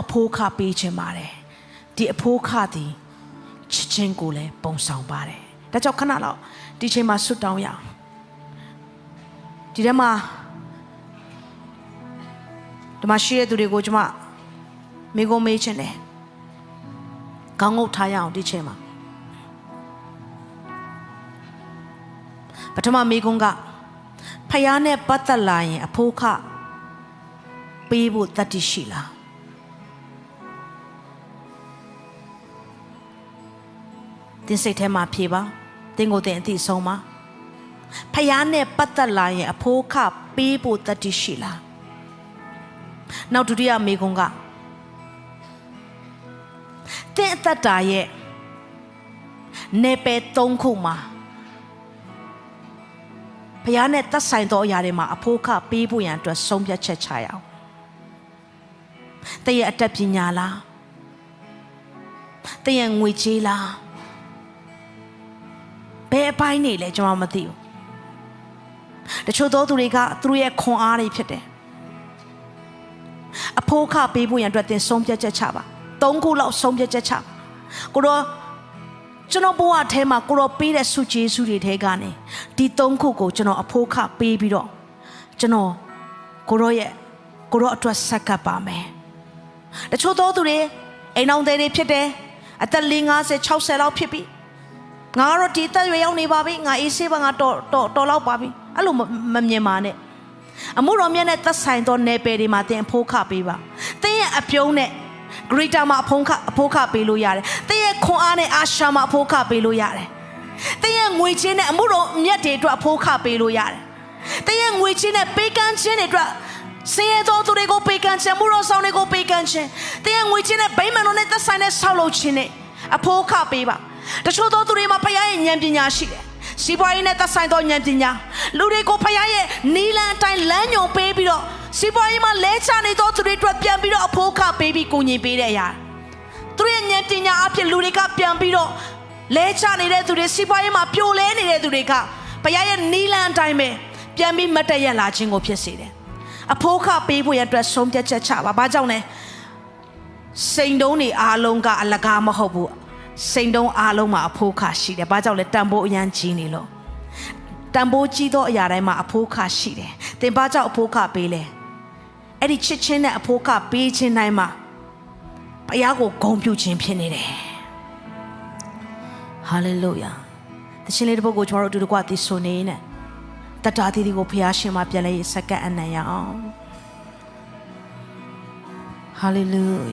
အဖိုးခပေးခြင်းပါတယ်ဒီအဖိုးခသည်ချစ်ချင်းကိုလည်းပုံဆောင်ပါတယ်ဒါကြောင့်ခဏတော့ဒီချိန်မှာဆွတ်တောင်းရအောင်ဒီထဲမှာဒီမှာရှိတဲ့သူတွေကိုကျွန်မမိကုံးမေးခြင်းတယ်ခေါင်းငုတ်ထားရအောင်ဒီချိန်မှာပထမမိကုံးကဖယားနဲ့ပတ်သက်လာရင်အဖိုးခပေးဖို့တတ်တရှိလား တင်းစိတ်ထဲမှာဖြေပါတင်းကိုတင်းအသိဆုံးပါဖယားနဲ့ပတ်သက်လာရင်အဖိုးခပေးဖို့တတိရှိလားနောက်ဒုတိယမေကွန်းကတင်းအသက်တာရဲ့နေပယ်၃ခုမှာဖယားနဲ့သက်ဆိုင်သောအရာတွေမှာအဖိုးခပေးဖို့ရန်အတွက်ဆုံးဖြတ်ချက်ချရအောင်တည့်ရဲ့အတတ်ပညာလားတည့်ရဲ့ငွေကြေးလား ဘယ်အပိုင်းနေလဲကျွန်တော်မသိဘူးတချို့သောသူတွေကသူတို့ရဲ့ခွန်အားတွေဖြစ်တယ်အဖိုးခပေးဖို့ရန်အတွက်သင်ဆုံးဖြတ်ချက်ချပါသုံးခုလောက်ဆုံးဖြတ်ချက်ချပါကိုတော့ကျွန်တော်ဘဝအထဲမှာကိုတော့ပေးတဲ့စုကျေးစုတွေထဲကနေဒီသုံးခုကိုကျွန်တော်အဖိုးခပေးပြီးတော့ကျွန်တော်ကိုတော့ရဲ့ကိုတော့အတွက်ဆက်ကပ်ပါမယ်တချို့သောသူတွေအိမ်အောင်တွေဖြစ်တယ်အသက်50 60လောက်ဖြစ်ပြီ ငါကတော့ဒီတက်ရွယ်ရောက်နေပါပြီငါအေးဆေးပါငါတော်တော်တော်လောက်ပါပြီအဲ့လိုမမမြင်ပါနဲ့အမှုတော်မြတ်နဲ့သက်ဆိုင်သောနယ်ပယ်တွေမှာတင်အဖိုးခပေးပါတင်းရဲ့အပြုံးနဲ့ greater မှာအဖုံးခအဖိုးခပေးလို့ရတယ်တင်းရဲ့ခွန်အားနဲ့အာရှာမှာအဖိုးခပေးလို့ရတယ်တင်းရဲ့ငွေချင်းနဲ့အမှုတော်မြတ်တွေအတွက်အဖိုးခပေးလို့ရတယ်တင်းရဲ့ငွေချင်းနဲ့ပေးကမ်းခြင်းတွေအတွက်စင်ရသောသူတွေကိုပေးကမ်းခြင်းမှုတော်ဆောင်တွေကိုပေးကမ်းခြင်းတင်းရဲ့ငွေချင်းနဲ့ဗိမာန်တော်နဲ့သက်ဆိုင်တဲ့ဆောက်လုပ်ခြင်းနဲ့အဖိုးခပေးပါ တချို့သောသူတွေမှာဖခင်ရဲ့ဉာဏ်ပညာရှိတယ်စီးပွားရေးနဲ့သက်ဆိုင်သောဉာဏ်ပညာလူတွေကိုဖခင်ရဲ့နီလန်အတိုင်းလမ်းညွန်ပေးပြီးတော့စီးပွားရေးမှာလဲချနေသောသူတွေအတွက်ပြန်ပြီးတော့အဖိုးခပေးပြီးကိုညီပေးတဲ့အရာသူတို့ရဲ့ဉာဏ်ပညာအဖြစ်လူတွေကပြန်ပြီးတော့လဲချနေတဲ့သူတွေစီးပွားရေးမှာပြိုလဲနေတဲ့သူတွေကဖခင်ရဲ့နီလန်အတိုင်းပဲပြန်ပြီးမတ်တရက်လာခြင်းကိုဖြစ်စေတယ်အဖိုးခပေးဖို့ရအတွက်ဆုံးဖြတ်ချက်ချပါဘာကြောင့်လဲစိန်တုံးတွေအားလုံးကအလကားမဟုတ်ဘူး စိန်တုံးအားလုံးမှာအဖိုးခရှိတယ်ဘာကြောင့်လဲတန်ဖိုးအရန်ကြီးနေလို့တန်ဖိုးကြီးသောအရာတိုင်းမှာအဖိုးခရှိတယ်သင်ဘာကြောင့်အဖိုးခပေးလဲအဲ့ဒီချစ်ချင်းနဲ့အဖိုးခပေးခြင်းတိုင်းမှာဘုရားကိုဂုဏ်ပြုခြင်းဖြစ်နေတယ်ဟာလေလုယာတခြင်းလေးတစ်ပုဒ်ကိုကျွန်တော်တို့အတူတကွသိဆိုနေနေတတ္တာသီးဒီကိုဘုရားရှင်မှာပြန်လဲစက္ကန့်အနံ့ရအောင်ဟာလေလု